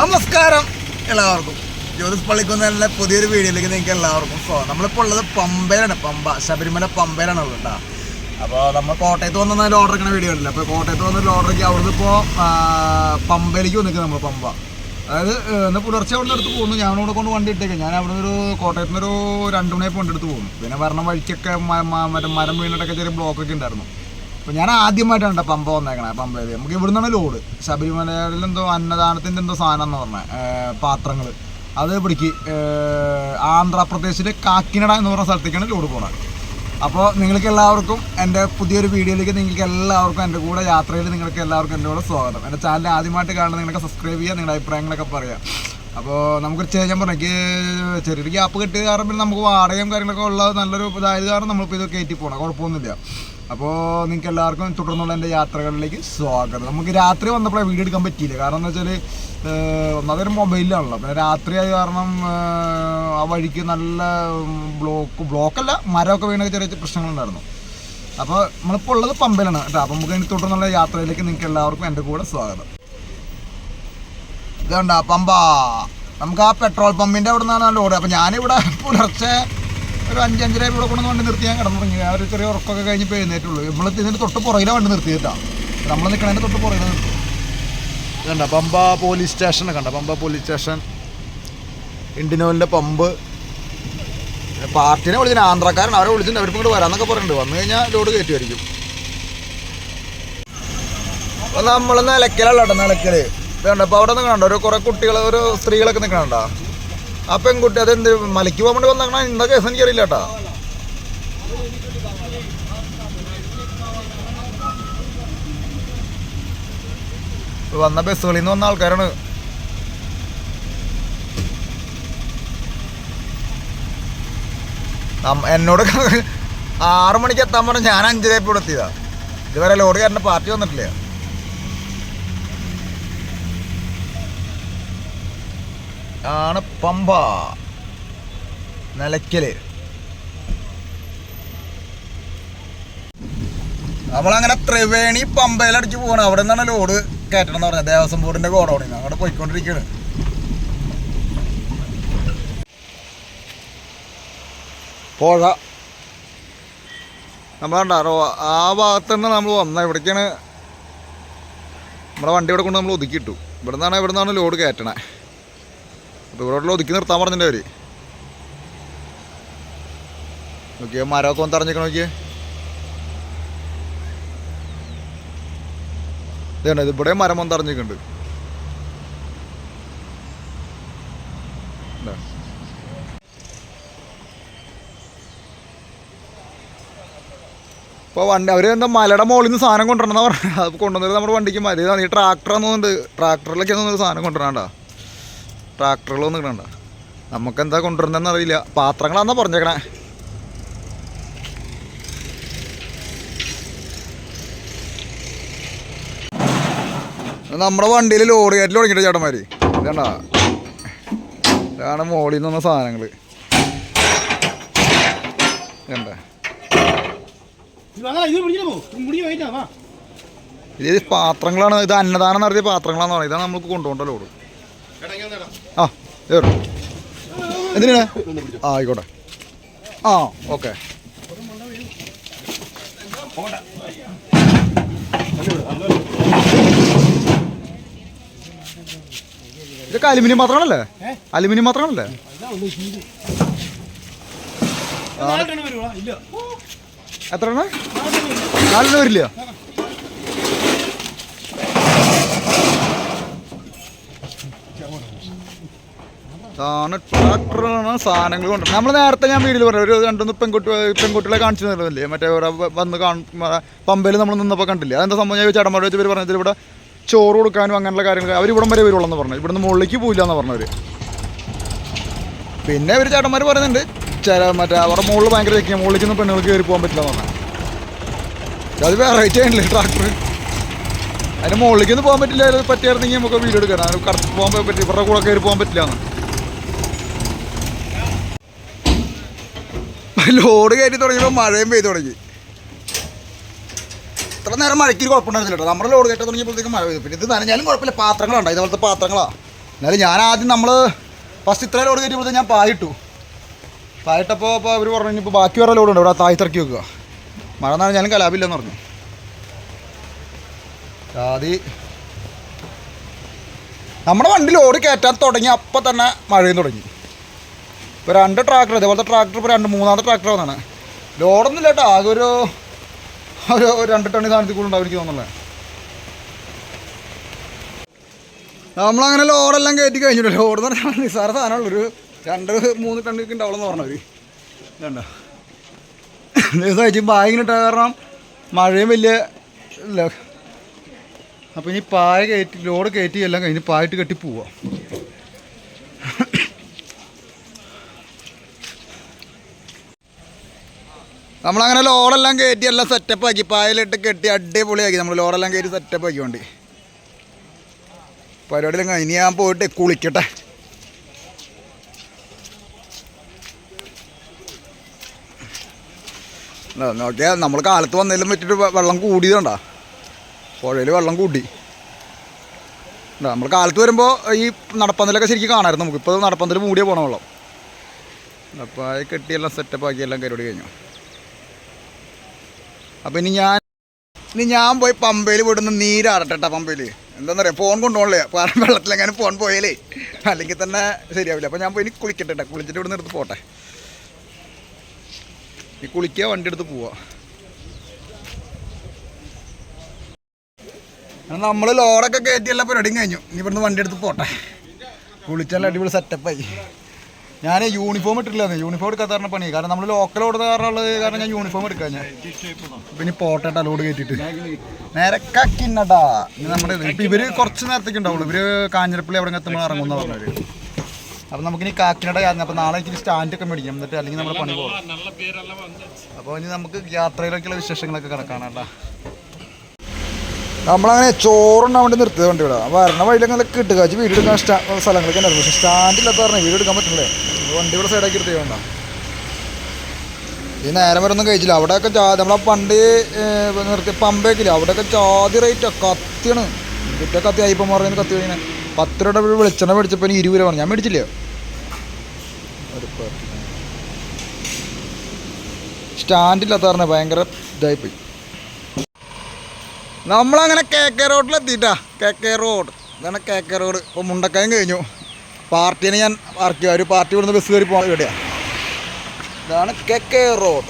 നമസ്കാരം എല്ലാവർക്കും. ജ്യോതിസ് പള്ളിക്കുന്നതിലെ പുതിയൊരു വീഡിയോയിലേക്ക് നിങ്ങൾക്ക് എല്ലാവർക്കും സ്വാഗതം. നമ്മളിപ്പോൾ ഉള്ളത് പമ്പയിലാണ്. പമ്പ ശബരിമല പമ്പയിലാണ് ഉള്ളത് കേട്ടോ. അപ്പോൾ നമ്മൾ കോട്ടയത്ത് വന്നാൽ ഓർഡർ എടുക്കുന്ന വീഡിയോ ഉണ്ടല്ലോ അപ്പോൾ കോട്ടയത്ത് വന്നൊരു ഓർഡർ അവിടുന്ന് ഇപ്പോൾ പമ്പയിലേക്ക് വന്നിരിക്കുന്നത് നമ്മൾ പമ്പ. അതായത് ഇന്ന് പുലർച്ചെ അവിടെ അടുത്ത് പോകുന്നു. ഞാൻ അവിടെ കൊണ്ട് വണ്ടി ഇട്ടേക്കാം. ഞാൻ അവിടെ ഒരു കോട്ടയത്ത് നിന്ന് ഒരു രണ്ട് മണിയായി പോകുന്നു. പിന്നെ വരണ വഴിക്കൊക്കെ മറ്റേ മരം വീണിട്ടൊക്കെ ചെറിയ ബ്ലോക്കൊക്കെ ഉണ്ടായിരുന്നു. അപ്പോൾ ഞാൻ ആദ്യമായിട്ടാണ് കേട്ടോ പമ്പ വന്നേക്കണേ പമ്പയിൽ നമുക്ക് ഇവിടെ നിന്നാണ് ലോഡ് ശബരിമലയിൽ എന്തോ അന്നദാനത്തിന്റെ എന്തോ സാധനം എന്ന് പറഞ്ഞ പാത്രങ്ങൾ അത് പിടിക്ക് ആന്ധ്രാപ്രദേശിലെ കാക്കിനട എന്ന് പറഞ്ഞ സ്ഥലത്തേക്കാണ് ലോഡ് പോണത് അപ്പോൾ നിങ്ങൾക്ക് എല്ലാവർക്കും എന്റെ പുതിയൊരു വീഡിയോയിലേക്ക് നിങ്ങൾക്ക് എല്ലാവർക്കും എന്റെ കൂടെ യാത്രയിൽ നിങ്ങൾക്ക് എല്ലാവർക്കും എന്റെ കൂടെ സ്വാഗതം. എന്റെ ചാനൽ ആദ്യമായിട്ട് കാണുന്ന നിങ്ങൾക്ക് സബ്സ്ക്രൈബ് ചെയ്യുക നിങ്ങളുടെ അഭിപ്രായങ്ങളൊക്കെ പറയുക. അപ്പോൾ നമുക്ക് ചെയ്യാൻ പറഞ്ഞു ചെറിയൊരു ഗ്യാപ്പ് കിട്ടിയത് കാരണം പിന്നെ നമുക്ക് വാടകയും കാര്യങ്ങളൊക്കെ ഉള്ളത് നല്ലൊരു ഇതായത് കാരണം നമ്മളിപ്പോൾ ഇത് കയറ്റി പോകണം കുഴപ്പമൊന്നുമില്ല. അപ്പോൾ നിങ്ങൾക്ക് എല്ലാവർക്കും തുടർന്നുള്ള എന്റെ യാത്രകളിലേക്ക് സ്വാഗതം. നമുക്ക് രാത്രി വന്നപ്പോഴേ വീഡിയോ എടുക്കാൻ പറ്റിയില്ല. കാരണം എന്താ വെച്ചാൽ ഒന്നാമതൊരു മൊബൈലിലാണല്ലോ. പിന്നെ രാത്രി കാരണം ആ വഴിക്ക് നല്ല ബ്ലോക്ക് ബ്ലോക്കല്ല മരമൊക്കെ വീണ ചെറിയ പ്രശ്നങ്ങളുണ്ടായിരുന്നു. അപ്പോൾ നമ്മളിപ്പോൾ ഉള്ളത് പമ്പയിലാണ് കേട്ടോ. അപ്പോൾ നമുക്ക് ഇനി തുടർന്നുള്ള യാത്രയിലേക്ക് നിങ്ങൾക്ക് എല്ലാവർക്കും എന്റെ കൂടെ സ്വാഗതം. ഇതുണ്ട പമ്പ? നമുക്ക് ആ പെട്രോൾ പമ്പിന്റെ അവിടെ നിന്നാണ് ലോഡ്. അപ്പോൾ ഞാനിവിടെ പുലർച്ചെ ഒരു അഞ്ചഞ്ചര ഇവിടെ കൊണ്ട് വണ്ടി നിർത്തി ഞാൻ കിടന്നുറങ്ങി. ഞാൻ ഒരു ചെറിയ ഉറക്കമൊക്കെ കഴിഞ്ഞ് എഴുന്നേറ്റുള്ളൂ. നമ്മൾ ഇതിന്റെ തൊട്ട് പുറകിലാണ് വണ്ടി നിർത്തിയിട്ടാണ് നമ്മൾ നിൽക്കണതിന്റെ തൊട്ട് നിർത്തി ഇതുണ്ട പമ്പ പോലീസ് സ്റ്റേഷനൊക്കെ കണ്ട? Pamba police station. ഇൻഡിനോലിന്റെ പമ്പ്. പാർട്ടിനെ വിളിച്ചിട്ട് ആന്ധ്രക്കാരൻ അവരെ വിളിച്ചിട്ട് അവർക്ക് ഇങ്ങോട്ട് വരാന്നൊക്കെ പറയുന്നുണ്ട് വന്നു കഴിഞ്ഞാൽ ലോഡ് കയറ്റുമായിരിക്കും അപ്പോൾ നമ്മൾ നിലയ്ക്കലല്ല കേട്ടോ നിലയ്ക്കൽ. വേണ്ട അപ്പോൾ അവിടെ നിൽക്കണുണ്ടോ ഒരു കുറേ കുട്ടികൾ ഒരു സ്ത്രീകളൊക്കെ നിൽക്കണുണ്ടോ ആ പെൺകുട്ടി അതെന്ത് മലയ്ക്ക് പോകാൻ വേണ്ടി വന്നേക്കണ? എന്താ കേസ് എനിക്കറിയില്ല കേട്ടോ വന്ന ബസ്സുകളിൽ നിന്ന് വന്ന ആൾക്കാരാണ്. എന്നോട് ആറു മണിക്ക് എത്താൻ പറഞ്ഞ ഞാൻ എത്തിയതാ. ഇതുവരെ ലോഡ് കാരന്റെ പാർട്ടി വന്നിട്ടില്ല. ആണ് പമ്പ. നിലയ്ക്കൽ. നമ്മളങ്ങനെ ത്രിവേണി പമ്പയിലടിച്ച് പോകണം അവിടെ നിന്നാണ് ലോഡ് കയറ്റണം എന്ന് പറഞ്ഞത്. ദേവസ്വം ബോർഡിന്റെ ഗോഡൌണിൽ അവിടെ പോയിക്കൊണ്ടിരിക്കുകയാണ്. പുഴ. നമ്മളണ്ട ആ ഭാഗത്ത് തന്നെ നമ്മൾ വന്ന ഇവിടേക്കാണ്. നമ്മുടെ വണ്ടി ഇവിടെ കൊണ്ട് നമ്മൾ ഒതുക്കിയിട്ടു. ഇവിടെ നിന്നാണ് ഇവിടെ നിന്നാണ് ലോഡ് കയറ്റണേ. അപ്പോൾ ഇവിടെ ഒതുക്കി നിർത്താൻ പറഞ്ഞിട്ടുണ്ട് അവർ നോക്കിയേ മരമൊക്കെ ഒന്ന് തറഞ്ഞിക്കണം നോക്കിയേ. ഇതുണ്ട് ഇതിവിടെ മരം ഒന്ന് തറഞ്ഞിട്ടുണ്ട് ഇപ്പോൾ വണ്ടി അവർ എന്താ മലയുടെ മുകളിൽ നിന്ന് സാധനം കൊണ്ടുവരണം എന്നാണ് പറഞ്ഞത്. അത് കൊണ്ടുവന്നിട്ട് നമ്മുടെ വണ്ടിക്ക് മതി ഈ ട്രാക്ടർ എന്നുണ്ട് ട്രാക്ടറിലൊക്കെ തോന്നുന്നു സാധനം കൊണ്ടുവരണ്ട ട്രാക്ടറുകളൊന്നും ഇടണ്ട നമുക്കെന്താ കൊണ്ടുവരുന്നതെന്ന് അറിയില്ല. പാത്രങ്ങളാന്നാ പറഞ്ഞേക്കണേ. നമ്മുടെ വണ്ടിയിൽ ലോഡ് കയറ്റിൽ തുടങ്ങിയിട്ട് ചേട്ടന്മാര്? ഇതണ്ട ഇതാണ് മോളിൽ നിന്ന് വന്ന സാധനങ്ങൾ ഇതണ്ട ഇത് പാത്രങ്ങളാണ് ഇത് അന്നദാനം നടത്തിയ പാത്രങ്ങളാന്ന് പറയുന്നത് ഇതാണ് നമുക്ക് കൊണ്ടുപോകേണ്ട ലോഡ്. ആ കയറും എന്തിനാണ് ആ ആയിക്കോട്ടെ. ആ ഓക്കെ. ഇതൊക്കെ അലുമിനിയം മാത്രമാണല്ലേ? അലുമിനിയം മാത്രമാണല്ലേ. എത്ര എണ്ണം നാലെണ്ണ വരില്ലയോ ആണ് ട്രാക്ടറാണ് സാധനങ്ങൾ കൊണ്ട് നമ്മൾ നേരത്തെ ഞാൻ വീട്ടിൽ പറഞ്ഞു ഒരു രണ്ടൊന്ന് പെൺകുട്ടി പെൺകുട്ടികളെ കാണിച്ചു തരുന്നില്ലേ മറ്റേ ഇവിടെ വന്ന് പമ്പയിൽ നമ്മൾ നിന്നപ്പോൾ കണ്ടില്ലേ? അതെന്താ സംഭവം? ഞാൻ ചേട്ടന്മാർ വെച്ച് ഇവർ പറഞ്ഞത് ഇവിടെ ചോറ് കൊടുക്കാനും അങ്ങനെയുള്ള കാര്യങ്ങൾ അവർ ഇവിടം വരെ വരുള്ളൂ എന്ന് പറഞ്ഞു. ഇവിടുന്ന് മുകളിലേക്ക് പോയില്ല എന്ന് പറഞ്ഞവർ പിന്നെ ഇവർ ചേട്ടന്മാർ പറയുന്നുണ്ട് ചില മറ്റേ അവിടെ മുകളിൽ ഭയങ്കര ചെക്കിയ മുകളിലേക്ക് ഒന്നും പെണ്ണുകൾക്ക് കയറി പോകാൻ പറ്റില്ല എന്ന് പറഞ്ഞു. അത് വെറൈറ്റി ആയിട്ടില്ലേ ട്രാക്ടർ അതിന് മുകളിലേക്ക് ഒന്നും പോകാൻ പറ്റില്ല പറ്റിയായിരുന്നെങ്കിൽ നമുക്ക് വീഡിയോ എടുക്കാൻ കറക്റ്റ് പോകാൻ പറ്റില്ല ഇവരുടെ കൂടെ കയറി പോകാൻ പറ്റില്ല എന്ന്. ലോഡ് കയറ്റി തുടങ്ങിയപ്പോൾ മഴയും പെയ്തു തുടങ്ങി. ഇത്ര നേരം മഴയ്ക്ക് കുഴപ്പമുണ്ടായിരുന്നില്ല നമ്മുടെ ലോഡ് കയറ്റാൻ തുടങ്ങിയപ്പോഴത്തേക്കും മഴ പെയ്തു. പിന്നെ ഇത് നനഞ്ഞാലും കുഴപ്പമില്ല. പാത്രങ്ങളുണ്ട്. ഇതുപോലത്തെ പാത്രങ്ങളാണ് എന്നാലും ഞാൻ ആദ്യം നമ്മൾ ഫസ്റ്റ് ഇത്ര ലോഡ് കയറ്റിയപ്പോൾ ഞാൻ പായിട്ടു പായിട്ടപ്പോൾ ഇപ്പോൾ അവർ പറഞ്ഞു ഇപ്പോൾ ബാക്കി വേറെ ലോഡുണ്ട് ഇവിടെ താഴ്ത്തിറക്കി വെക്കുക. മഴ നനഞ്ഞാലും കലാപില്ലെന്ന് പറഞ്ഞു. ആദ്യ നമ്മുടെ വണ്ടി ലോഡ് കയറ്റാൻ തുടങ്ങി. അപ്പം തന്നെ മഴയും തുടങ്ങി. ഇപ്പോൾ രണ്ട് ട്രാക്ടർ ഇതേപോലത്തെ ട്രാക്ടർ ഇപ്പോൾ രണ്ട് മൂന്നാമത്തെ ട്രാക്ടർ വന്നാണ്. ലോഡൊന്നും ഇല്ല കേട്ടോ ആകെ ഒരു ഒരു രണ്ട് ടണ്ണി സാധനത്തിൽ കൂടെ ഉണ്ടാവും എനിക്ക് തോന്നുന്നുള്ളത് നമ്മളങ്ങനെ ലോഡെല്ലാം കയറ്റി കഴിഞ്ഞിട്ട് ലോഡ് എന്ന് പറഞ്ഞാൽ നിസ്സാര സാധനമുള്ളൊരു രണ്ട് മൂന്ന് ടണ്ണിക്ക് ഉണ്ടാവുള്ളൂ പറഞ്ഞവർ വേണ്ട ദിവസം കഴിച്ച് ബാഗിനിട്ട കാരണം മഴയും വലിയ ഇല്ല. അപ്പോൾ ഇനി പായ കയറ്റി ലോഡ് കയറ്റി എല്ലാം കഴിഞ്ഞ് പായിട്ട് കെട്ടി പോവാം. നമ്മളങ്ങനെ ലോഡെല്ലാം കയറ്റി എല്ലാം സെറ്റപ്പ് ആക്കി. പായലിട്ട് കെട്ടി അടിപൊളിയാക്കി. നമ്മൾ ലോഡെല്ലാം കയറ്റി സെറ്റപ്പ് ആക്കിക്കൊണ്ട് പരിപാടിയിലും ഇനി ഞാൻ പോയിട്ട് കുളിക്കട്ടെ. നോക്കിയാൽ നമ്മൾ കാലത്ത് വന്നതിലും വെച്ചിട്ട് വെള്ളം കൂടിയതുണ്ടാ പുഴയിൽ വെള്ളം കൂട്ടി. നമ്മൾ കാലത്ത് വരുമ്പോൾ ഈ നടപ്പന്തലൊക്കെ ശരിക്കും കാണാമായിരുന്നു നമുക്ക് ഇപ്പോൾ നടപ്പന്തൽ മൂടിയ പോകണം വെള്ളം. അപ്പോൾ കെട്ടിയെല്ലാം സെറ്റപ്പ് ആക്കി എല്ലാം പരിപാടി കഴിഞ്ഞു. അപ്പോൾ ഇനി ഞാൻ ഇനി ഞാൻ പോയി പമ്പയിൽ വിടുന്ന നീരാടട്ടെ പമ്പയിൽ എന്താണെന്ന് എന്താണെന്നറിയാം ഫോൺ കൊണ്ടുപോകണല്ലേ കാരണം വെള്ളത്തിലെങ്ങനെ ഫോൺ പോയാലേ അല്ലെങ്കിൽ തന്നെ ശരിയാവില്ല. അപ്പോൾ ഞാൻ പോയി ഇനി കുളിക്കട്ടെ ട്ടാ. കുളിച്ചിട്ട് ഇവിടെ എടുത്ത് പോട്ടെ. ഈ കുളിക്കുക വണ്ടി എടുത്ത് പോവാ. നമ്മൾ ലോഡൊക്കെ കയറ്റിയല്ല പരിപാടിയും കഴിഞ്ഞു. ഇനി ഇവിടുന്ന് വണ്ടി എടുത്ത് പോട്ടെ. കുളിച്ചാൽ അടിപൊളി സെറ്റപ്പായി ഞാൻ യൂണിഫോം ഇട്ടിട്ടില്ല യൂണിഫോം എടുക്കാത്ത പണി. കാരണം നമ്മൾ ലോക്കൽ ഓടുന്ന കാരണമുള്ളത് കാരണം ഞാൻ യൂണിഫോം എടുക്കാൻ ഞാൻ. പിന്നെ പോട്ടേട്ടാ ലോഡ് കയറ്റിട്ട് നേരെ കക്കിന്നടാ നമ്മുടെ ഇപ്പം ഇവർ കുറച്ച് നേരത്തേക്ക് ഉണ്ടാവുള്ളൂ. ഇവർ കാഞ്ഞിരപ്പള്ളി അവിടെ എത്തുമ്പോൾ ഇറങ്ങുന്ന പറഞ്ഞവര് അപ്പം നമുക്കിനി കാക്കിനട കാരണം അപ്പം നാളെ ഇച്ചിരി സ്റ്റാൻഡൊക്കെ മേടിക്കാം. എന്നിട്ട് അല്ലെങ്കിൽ നമ്മുടെ പണി പോകും. അപ്പോൾ ഇനി നമുക്ക് യാത്രയിലേക്കുള്ള വിശേഷങ്ങളൊക്കെ കിടക്കാനല്ല നമ്മളങ്ങനെ ചോറുണ്ടാൻ വേണ്ടി നിർത്തിയത് വേണ്ടി ഇവിടെ. വരണ വഴിയിലങ്ങനെ കിട്ടുക. വെച്ച് വീട് എടുക്കാൻ സ്റ്റാ സ്ഥലങ്ങളൊക്കെ ഉണ്ടായിരുന്നു. പക്ഷേ സ്റ്റാൻഡില്ലാത്ത വീട് എടുക്കാൻ പറ്റില്ലേ വണ്ടി ഇവിടെ സൈഡാക്കി എടുത്തേ വേണ്ട ഈ നേരം വരെ ഒന്നും കഴിച്ചില്ല. അവിടെയൊക്കെ നമ്മളെ പണ്ട് നിർത്തി പമ്പേക്കില്ല അവിടെയൊക്കെ ജാതി റേറ്റ് കത്തിയാണ്. കുറ്റ കത്തി അയ്യപ്പം പറയുന്നത് കത്തി കഴിഞ്ഞാൽ പത്ത് രൂപ വെളിച്ചെണ്ണ മേടിച്ചപ്പോൾ ഇനി ഇരുപത് രൂപ പറഞ്ഞു. ഞാൻ മേടിച്ചില്ല. സ്റ്റാൻഡില്ലാത്ത പറഞ്ഞാൽ ഭയങ്കര ഇതായിപ്പോയി. നമ്മളങ്ങനെ കെ കെ റോഡിലെത്തിയിട്ടാ കെ കെ റോഡ് ഇതാണ് കെ കെ റോഡ് ഇപ്പോൾ മുണ്ടക്കയം കഴിഞ്ഞു. പാർട്ടീനെ ഞാൻ പാർക്ക് ഒരു പാർട്ടി ഇവിടുന്ന് ബസ് കയറി പോകാൻ ഇവിടെയാണ് ഇതാണ് കെ കെ റോഡ്